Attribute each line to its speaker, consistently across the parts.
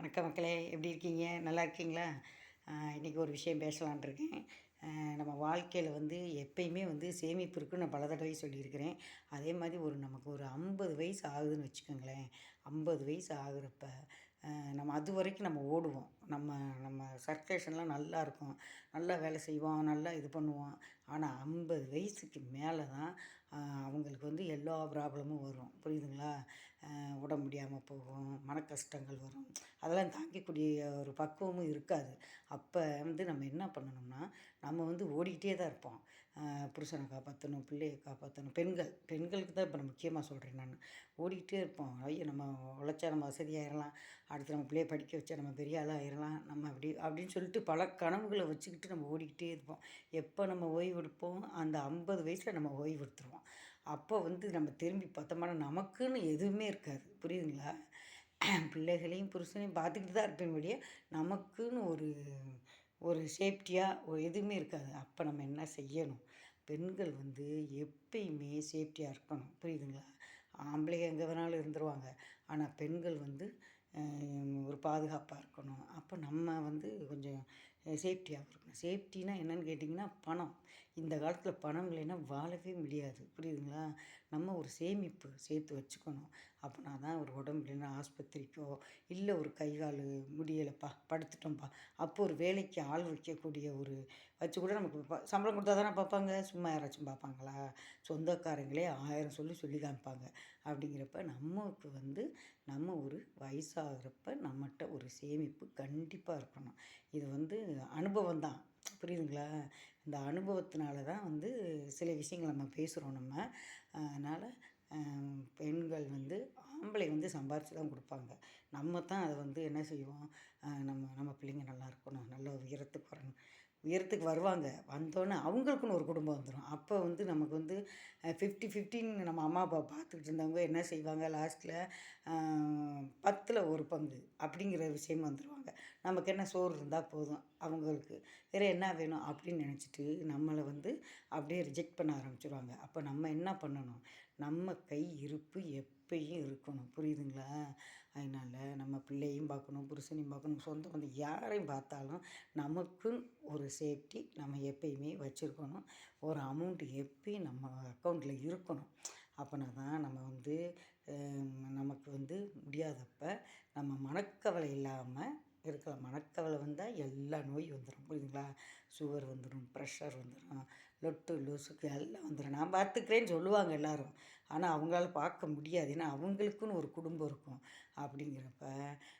Speaker 1: வணக்க மக்களே எப்படி இருக்கீங்க? நல்லா இருக்கீங்களா? இன்றைக்கி ஒரு விஷயம் பேசலான் இருக்கேன். நம்ம வாழ்க்கையில் வந்து எப்பயுமே வந்து சேமிப்பு இருக்குன்னு நான் பல தடவை சொல்லியிருக்கிறேன். அதே மாதிரி ஒரு நமக்கு ஒரு ஐம்பது வயசு ஆகுதுன்னு வச்சுக்கோங்களேன். ஐம்பது வயசு ஆகுறப்ப நம்ம அது வரைக்கும் நம்ம ஓடுவோம். நம்ம நம்ம சர்க்குலேஷன்லாம் நல்லா இருக்கும். நல்லா வேலை செய்வோம் நல்லா இது பண்ணுவோம் ஆனால் ஐம்பது வயசுக்கு மேலே தான் அவங்களுக்கு எல்லா ப்ராப்ளமும் வரும். புரியுதுங்களா? உடம்பு முடியாமல் போகும் மன கஷ்டங்கள் வரும். அதெல்லாம் தாங்கிக்கூடிய ஒரு பக்குவமும் இருக்காது. அப்போ வந்து நம்ம என்ன பண்ணணும்னா நம்ம வந்து ஓடிக்கிட்டே தான் இருப்போம். புருஷனை காப்பாற்றணும் பிள்ளையை காப்பாற்றணும் பெண்கள். பெண்களுக்கு தான் இப்போ நான் முக்கியமாக சொல்கிறேன் நான். ஓடிக்கிட்டே இருப்போம். ஐயோ நம்ம உழைச்சா நம்ம வசதியாகிடலாம் அடுத்து நம்ம பிள்ளைய படிக்க வச்சா நம்ம பெரிய ஆளாக ஆயிடலாம் நம்ம அப்படி அப்படின்னு சொல்லிட்டு பல கனவுகளை வச்சுக்கிட்டு நம்ம ஓடிக்கிட்டே இருப்போம். எப்போ நம்ம ஓய்வு எடுப்போம் அந்த ஐம்பது வயசில் நம்ம ஓய்வு எடுத்துருவோம். அப்போ வந்து நம்ம திரும்பி பார்த்தோம்னா நமக்குன்னு எதுவுமே இருக்காது. புரியுதுங்களா? பிள்ளைகளையும் புருஷனையும் பார்த்துக்கிட்டு தான் இருப்பேன் வழியே நமக்குன்னு ஒரு ஒரு சேஃப்டியாக ஒரு எதுவுமே இருக்காது. அப்போ நம்ம என்ன செய்யணும்? பெண்கள் வந்து எப்பயுமே சேஃப்டியாக இருக்கணும். புரியுதுங்களா? ஆம்பளைங்க எங்கே வேணாலும் இருந்துருவாங்க. ஆனால் பெண்கள் வந்து ஒரு பாதுகாப்பாக இருக்கணும். அப்போ நம்ம வந்து கொஞ்சம் சேஃப்டியாக இருக்கணும். சேஃப்டினா என்னன்னு கேட்டிங்கன்னா பணம். இந்த காலத்தில் பணம் இல்லைன்னா வாழவே முடியாது. புரியுதுங்களா? நம்ம ஒரு சேமிப்பு சேர்த்து வச்சுக்கணும். அப்படின்னா தான் ஒரு உடம்பு இல்லைன்னா ஆஸ்பத்திரிக்கோ இல்லை ஒரு கை கால் முடியலைப்பா படுத்துட்டோம்ப்பா அப்போ ஒரு வேலைக்கு ஆள் வைக்கக்கூடிய ஒரு வச்சு கூட நமக்கு சம்பளம் கொடுத்தா தானே பார்ப்பாங்க. சும்மா யாராச்சும் பார்ப்பாங்களா? சொந்தக்காரங்களே ஆயிரம் சொல்லி சொல்லி காமிப்பாங்க. அப்படிங்கிறப்ப நமக்கு வந்து நம்ம ஒரு வயசாகிறப்ப நம்மகிட்ட ஒரு சேமிப்பு கண்டிப்பாக இருக்கணும். இது வந்து அனுபவம் தான் புரியுதுங்களா? இந்த அனுபவத்தினால தான் வந்து சில விஷயங்கள் நம்ம பேசுகிறோம் நம்ம. அதனால் பெண்கள் வந்து ஆம்பளை வந்து சம்பாரித்து தான் கொடுப்பாங்க. நம்ம தான் அதை வந்து என்ன செய்வோம்? நம்ம நம்ம பிள்ளைங்க நல்லா இருக்கணும். நல்ல உயரத்துக்கு வரணும் உயரத்துக்கு வருவாங்க. வந்தோன்னே அவங்களுக்குன்னு ஒரு குடும்பம் வந்துடும் அப்போ வந்து நமக்கு வந்து ஃபிஃப்டி ஃபிஃப்டின்னு நம்ம அம்மா அப்பா பார்த்துக்கிட்டு இருந்தவங்க என்ன செய்வாங்க? லாஸ்ட்டில் பத்தில் ஒரு பங்கு அப்படிங்கிற விஷயம் வந்துடுவாங்க நமக்கு என்ன சோறு இருந்தால் போதும் அவங்களுக்கு. வேறு என்ன வேணும் அப்படின்னு நினச்சிட்டு நம்மளை வந்து அப்படியே ரிஜெக்ட் பண்ண ஆரம்பிச்சிருவாங்க. அப்போ நம்ம என்ன பண்ணணும்? நம்ம கை இருப்பு எப்பயும் இருக்கணும். புரியுதுங்களா? அதனால் நம்ம பிள்ளையும் பார்க்கணும் புருஷனையும் பார்க்கணும் சொந்த வந்து யாரையும் பார்த்தாலும் நமக்குன்னு ஒரு சேஃப்டி நம்ம எப்பயுமே வச்சுருக்கணும். ஒரு அமௌண்ட் எப்பயும் நம்ம அக்கௌண்ட்டில் இருக்கணும். அப்போனா தான் நம்ம வந்து நமக்கு வந்து முடியாதப்ப நம்ம மனக்கவலை இல்லாமல் இருக்கிற மனக்கவலை வந்தால் எல்லா நோய் வந்துடும் புரியுதுங்களா? சுகர் வந்துடும் ப்ரெஷர் வந்துடும் லொட்டு லூசுக்கு எல்லாம் வந்துடும் நான் பார்த்துக்கிறேன்னு சொல்லுவாங்க எல்லோரும். ஆனால் அவங்களால பார்க்க முடியாது. ஏன்னா அவங்களுக்குன்னு ஒரு குடும்பம் இருக்கும். அப்படிங்கிறப்ப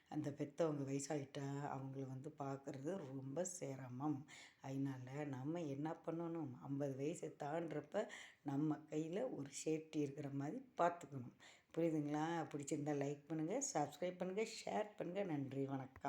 Speaker 1: அந்த பெற்றவங்க வயசாகிட்டா அவங்கள வந்து பார்க்குறது ரொம்ப சிரமம். அதனால் நம்ம என்ன பண்ணணும்? ஐம்பது வயசை தாண்டுறப்ப நம்ம கையில் ஒரு சேஃப்டி இருக்கிற மாதிரி பார்த்துக்கணும் புரியுதுங்களா? பிடிச்சிருந்தா லைக் பண்ணுங்கள் சப்ஸ்கிரைப் பண்ணுங்கள் ஷேர் பண்ணுங்கள் நன்றி வணக்கம்.